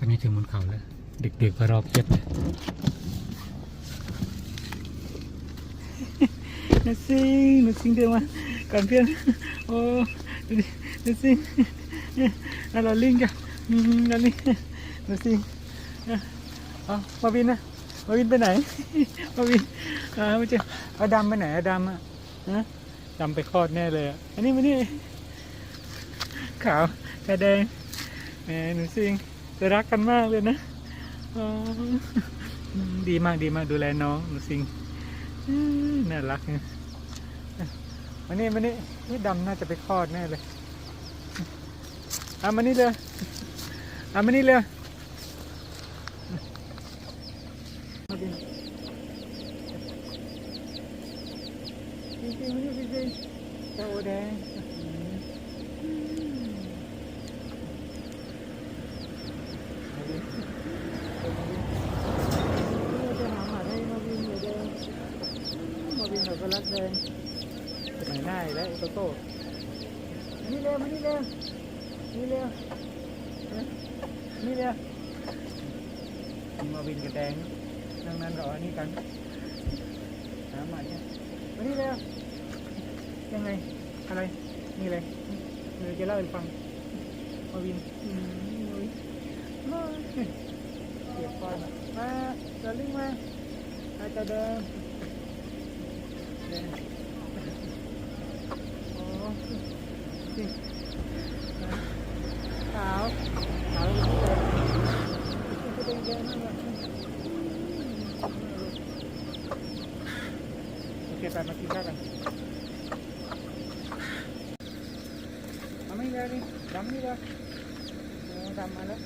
ตอนนี้ถึงบนเขาแล้ว เด็กๆก็รอเพียบเลยนัสซิงนัสซิงเดินมาก่อนเพื่อนโอ้ดูดินัสซิงเอาเราลิงกันเราลิงนัสซิงเอามาวินนะมาวินไปไหนมาวินอ่าไม่เจอเอาดำไปไหนเอาดำอะฮะดำไปคลอดแน่เลยอะอันนี้มานี่ขาวกระแดงแหมหนูซิง รักกันมากเลยนะดีมากดีมากดูแลน้องหนูซิงน่ารักนะมานี่มานี่นี่ดำน่าจะไปคลอดแน่เลยเอามานี่เลยเอามานี่เลยมาดิจริงๆมานี่จริงๆเจ้าโอแดงอืมมาดิเราจะหาหมาให้มาวินเหมือนเดิมมาวินเราก็รักแดงไปไหนได้แล้วไอ้โตโต้มา นี่เร็วมานี่เร็วนี่เร็วเอ้ยนี่เร็วมาวินกับแดงนั่งนั้นรออันนี้กันหาหมาเนี่ยมานี่เร็วยังไงอะไรนี่เลยเดี๋ยวจะเล่าให้ฟังมาวินอืมมาวินมาเก็บก่อนมาเดินลิงมาอาจจะเดินเดินโอ้สิขาวขาวอย่างนี้เลยจะ เป็นแดงมากโอเคไปมากินข้าวกันทำไม่เลยดิดำนี่ละดำมาแล้ว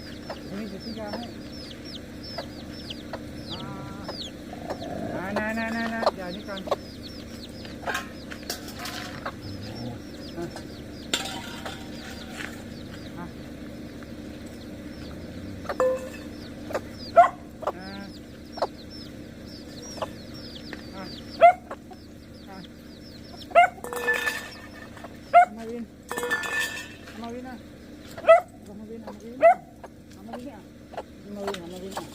นี่จะซื้อยาให้อ่านานานานาเดี๋ยวนี้ก่อนอะอะอ่าอะอะมาวินมาวินนะมาวินมาวินมาวินอะมาวินมาวินอะ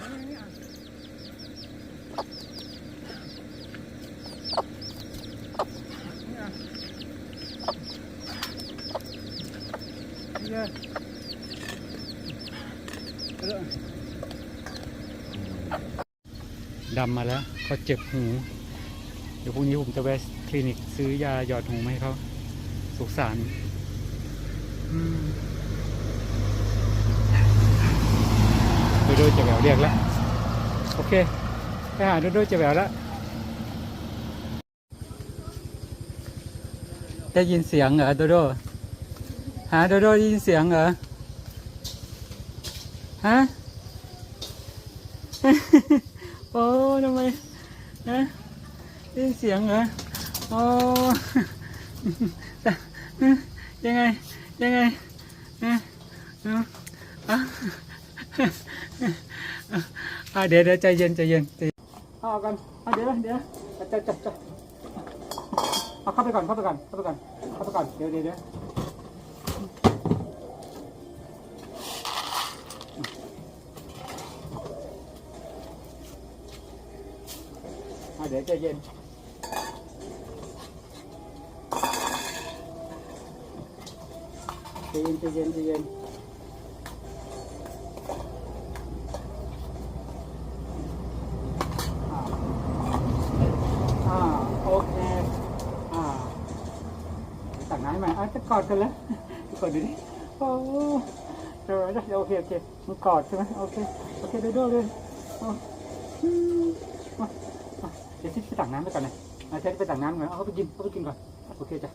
อันนี้อันนี้อะ ดำมาแล้วเขาเจ็บหู เดี๋ยวพรุ่งนี้ผมจะแวะคลินิกซื้อยาหยอดหูมาให้เขาสงสารอืมโดโดจะแหววเรียกแล้ว โอเค ไปหาโดโดจะแหววแล้วได้ยินเสียงเหรอโดโด หาโดโดได้ยินเสียงเหรอ ฮะ โอ้ทำไมฮะได้ยินเสียงเหรอ โอ้ ยังไง ยังไงฮะอะเดี๋ยวเดี๋ยวใจเย็นใจเย็น ใจเย็นเอาออกกันเอาเดี๋ยวเดี๋ยวจับจับจับเอาเข้าไปก่อนเข้าไปก่อนเข้าไปก่อนเข้าไปก่อนเดี๋ยวเดี๋ยวเดี๋ยวอะเดี๋ยวใจเย็นใจเย็นใจเย็นใจเย็น อ่าโอเค อ่าตักน้ำใหม่อะจะกอ ดกันแล้วกอดดูดิโอ้เดี๋ยวเดี๋ยวโอเคโอเคมันกอดใช่ไหมโอเคโอเคเดี๋ยวดูเลยอ๋ออืมอะอะเดี๋ยวชิดไปตักน้ำไปก่อนนะอาเช็ดไปตักน้ำก่อนเอาเขาไปกินเขาไปกินก่อนโอเคจ้ะ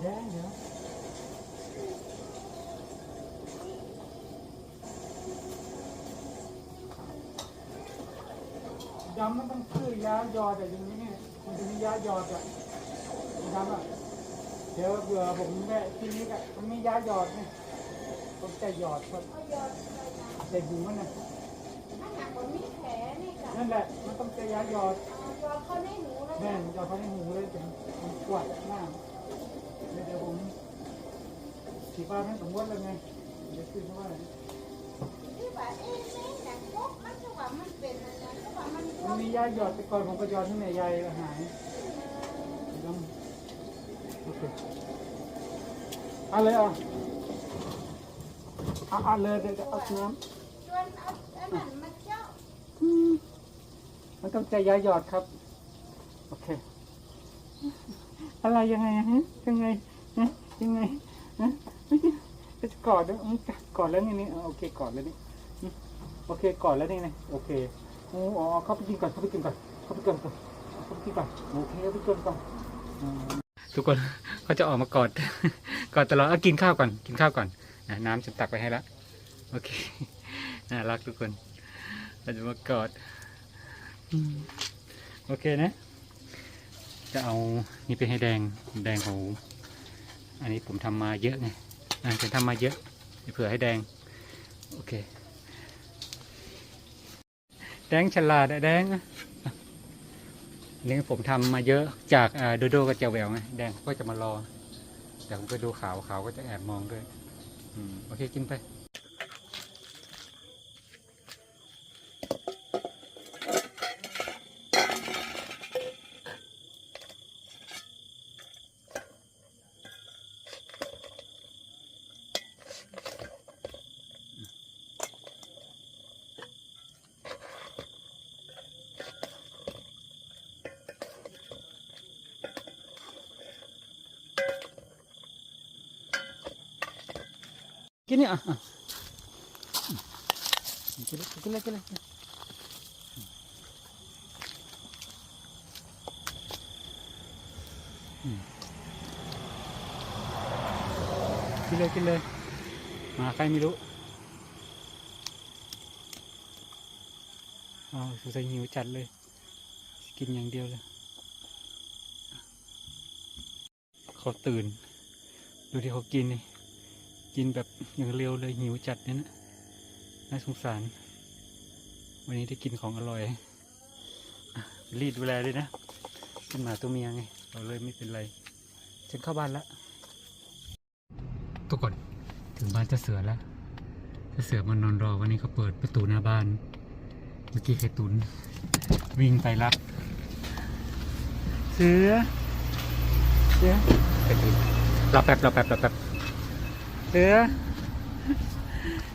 เดี๋ยวเดี๋ยว ดำมันต้องซื้อยาหยอดอะอย่างนี้เนี่ยมันจะมียาหยอดอะดำอะเดี๋ยวเบื่อผ มแม่ที่นี้อะมันมียาหยอดเนี่ยผมจะหยอดครับใส่หูมันนะถ้าหากว่ามีแผลนี่ก็นั่นแหละ มันต้องใช้ยาหยอดเอายอเข้าในหูแล้วแม่นะนหยอดเข้าในหูเลยเป็นมันปวดมากเดี๋ยวเดี๋ยวผมสีฟ้าทั้งสมมติเลยไงเดี๋ยวขึ้นเพราะว่าอะไรที่ว่าเอ๊ะแม่หนังพบมันก็ว่ามันเป็นอะไรก็ว่ามันบวมันมมียาหยอดแต่ก่อนผมก็หยอดที่แม่ยายก็หายต้องโอเค เอาเลยเอะเอาเอาเลยเดี๋ยวเดี๋ยวเอาน้ำชวนเอาอันนั้นมาเจาะอืมมันต้องใจยาหยอดครับ โอเค อะไรยังไงอะฮะยังไงฮะยังไงฮะไม่ใช่จะกอดด้วยอืมกอดแล้วนี่นี่อะโอเคกอดแล้วนี่อืมโอเคกอดแล้วนี่นะโอเคโอ้อ๋อเข้าไปกินก่อนเข้าไปกินก่อนเข้าไปกินก่อนเข้าไปกินก่อนโอเคเข้าไปกินก่อนทุกคนเขาจะออกมากอด กอดตลอดเอากินข้าวก่อนกินข้าวก่อนนะน้ำฉันตักไปให้แล้วโอเคน่ารักทุกคนเราจะมากอดโอเคนะ จะเอานี่ไปให้แดงแดงของอันนี้ผมทำมาเยอะไงอ่าผมทำมาเยอะเผื่อให้แดง โอเค แดงฉลาดแดงนนี้ผมทำมาเยอะจากโดโดกับเจาแหววไงแดงก็จะมารอ เดี๋ยวผมไปดูขาวขาวก็จะแอบมองด้วย อืม โอเค กินไป กินเนี่ยอะอะกินเลยกินเลยกินเลยอืมกินเลยกินเลยมาใครไม่รู้อ๋อสงสัยหิวจัดเลย กินอย่างเดียวเลย เขาตื่น ดูที่เขากินนี่ กินแบบอย่างเร็วเลยหิวจัดเนี่ยนะน่าสงสาร วันนี้ได้กินของอร่อยรีดดูแลด้วยนะเป็นหมาตัวเมียไง เราเลยไม่เป็นไรฉันเข้าบ้านละทุกคนถึงบ้านจะเสือแล้วเจะเสือมันนอนรอวันนี้เขาเปิดประตูหน้าบ้าน เมื่อกี้ไข่ตุน วิ่งไปรับ เสือเสือไข่ตุนรอแป๊บรอแป๊บรอแป๊บ เดี๋ยว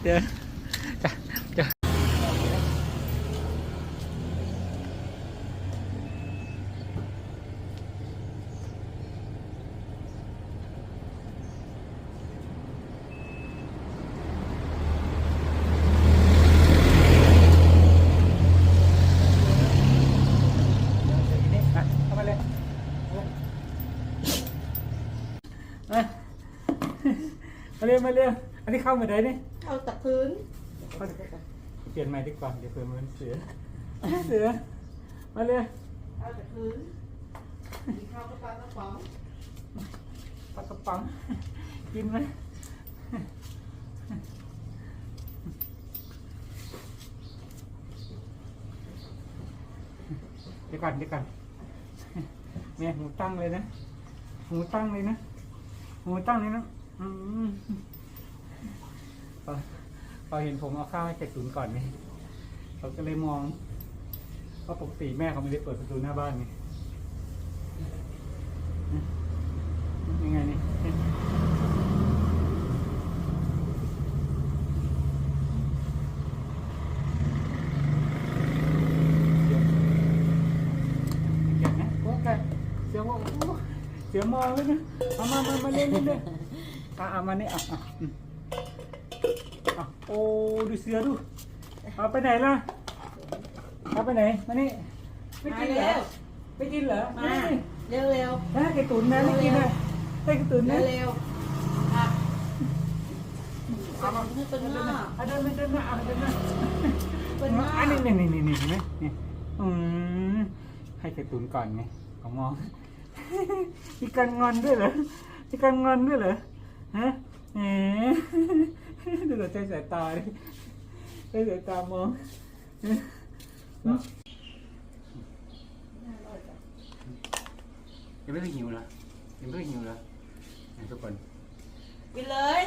เดี๋ยวจะจะเข้ามาเลยมามาเร็วมาเร็วอันนี้เข้ามาได้นี่เอาแต่พื้นเข้าเปลี่ยนใหม่ดีกว่าเดี๋ยวเผื่อมันเสือเสือมาเร็วเอาแต่พื้นมีข้าวกระป๋องกระป๋องปลากระป๋องกินไหมเดี๋ยวก่อนเดี๋ยวก่อนเนี่ยหูตั้งเลยนะหูตั้งเลยนะหูตั้งเลยนะอืม พอพอเห็นผมเอาข้าวให้เจ็ดตุนก่อนนี่เขาก็เลยมองเพราะปกติแม่เขาไม่ได้เปิดประตูหน้าบ้านไงยังไงนี่เสียวนะโอ้แกเสียงว่าโอ้เสียงมองเลยนะมามามาเล่นเล่นเล่น อะเอามานี่อะอะอืมอะโอ้ดูเสือดูเอาไปไหนล่ะเอาไปไหนมานี่ไม่กินเหรอไม่กินเหรอมานี่เร็วเร็วนะไก่ตุ๋นนะไม่กินนะไก่ตุ๋นเร็นะวเร็วอะเอามาเพื่อเป็นหน้าเอาเดินมาเดินมาเอาเดินมา เป็นหน้าอันนี้นี่นี่นี่นี่เห็นไหมนี่อืมให้ไก่ตุ๋นก่อนไงเขามอง มีการงอนด้วยเหรอมีการงอนด้วยเหรอ ฮะแหมดูหัวใจสายตาดิได้สายตามองยังไม่เคยหิวเหรอยังไม่เคยหิวเหรอนะทุกคนกินเลย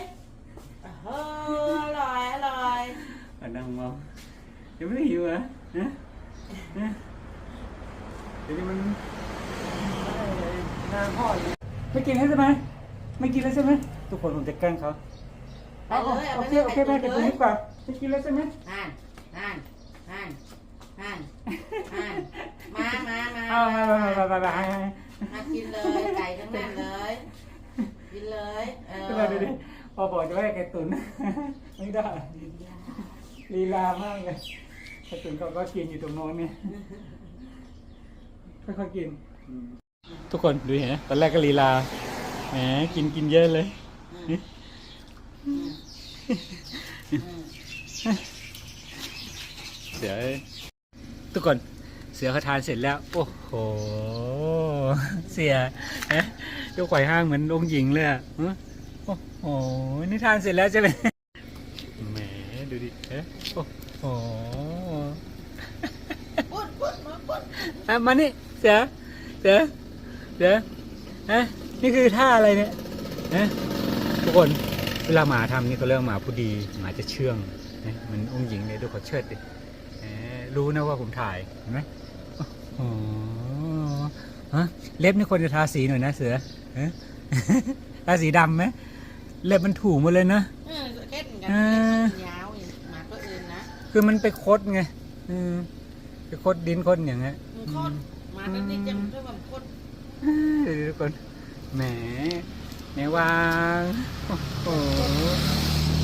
เอออร่อยอร่อยอันนั่งมองยังไม่ได้หิวเหรอฮะฮะเดี๋ยวนี้มันหน้าพ่ออยู่ไม่กินแล้วใช่ไหมไม่กินแล้วใช่ไหม ทุกคนผมจะแกล้งเขาไปเลยเอาโอไปเคเลยโอเคแม่เก็บตรงนี้ดีกว่าไม่กินแล้วใช่ไหมอ่านอ่านอ่านอ่านอ่านมามามาเอามามามามามาให้ให้มากินเลยไก่ทั้งนั้นเลย กินเลยเออก็มาดูดิพอบอกจะให้ไก่ตุ๋นไม่ได้ลีลามากเลยไก่ตุ๋นเขาก็กินอยู่ตรงโน้นเนี่ยค่อยๆกิน ทุกคนดูเห็นไหมตอนแรกก็ลีลาแหมกินกินเยอะเลยนี่อืม เสือทุกคนเสือเขาทานเสร็จแล้ว โอ้โห เสียเอ๊ะดูไข่ห้างเหมือนองค์หญิงเลยอะโอ้โหนี่ทานเสร็จแล้วใช่ไหมแหมดูดิเอ๊ะโอ้โหปุ้นปุ้นมาปุ้นอะมานี่เสือเสือเสือฮะนี่คือท่าอะไรเนี่ยฮะ ทุกคนเวลาหมาทำนี่เขาเรียกว่าหมาผู้ดีหมาจะเชื่องนะเหมันองค์หญิงเลยดูเขาเชิดดิแหมรู้นะว่าผมถ่ายเห็นไหมโอ้โหฮะเล็บนี่ควรจะทาสีหน่อยนะเสือฮะทาสีดำไหมเล็บมันถูหมดเลยนะเออเค็ดกันอ่ายาวอีกหมาตัวอื่นนะคือมันไปคดไงอืมไปคดดินคดอย่างเงี้ยมันโคตรหมาตัวนี้จะมันแบบโคตรเดี๋ยวทุกคนแหม แหมวางโอ้โห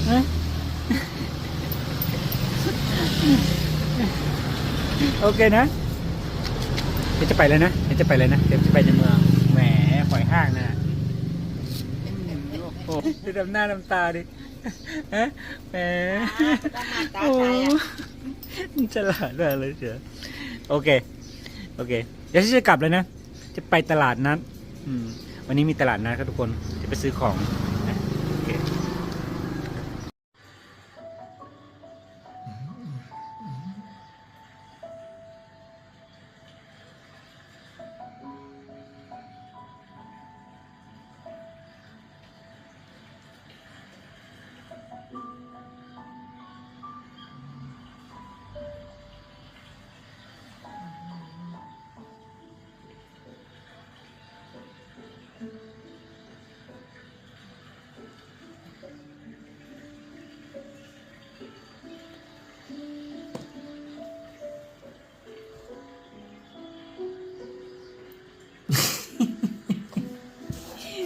เอ๊ะโอเคนะเดี๋ยวจะไปแล้วนะเดี๋ยวจะไปเลยนะเดี๋ยวจะไปในเมืองแหมปล่อยห้างนะโอ้โหดูดำหน้าดำตาดิฮะแหมตามาตาโอ้ใจอะมันฉลาดมากเลยเชียวโอเค โอเค เดี๋ยวฉันจะกลับเลยนะ จะไปตลาดนัดอืมวันนี้มีตลาดนัดครับทุกคนจะ ไปซื้อของ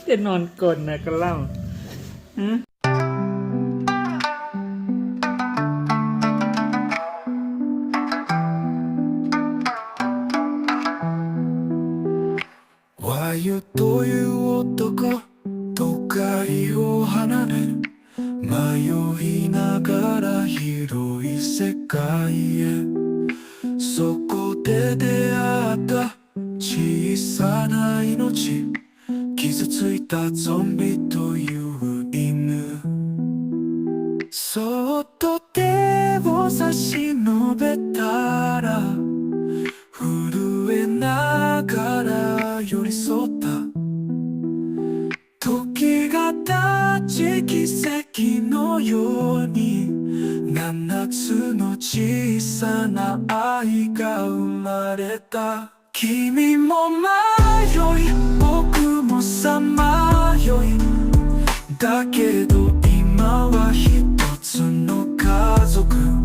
จะนอนกลนนะก็เล่าหืม 和ゆという男都会を離れ迷いながら広い世界へそこで出会った小さな命傷 ついたゾンビという犬。そっと手を差し伸べたら震えながら寄り添った。時が経ち奇跡のように七つの小さな愛が生まれた。君も迷いもさまよいだけど今は一つの家族。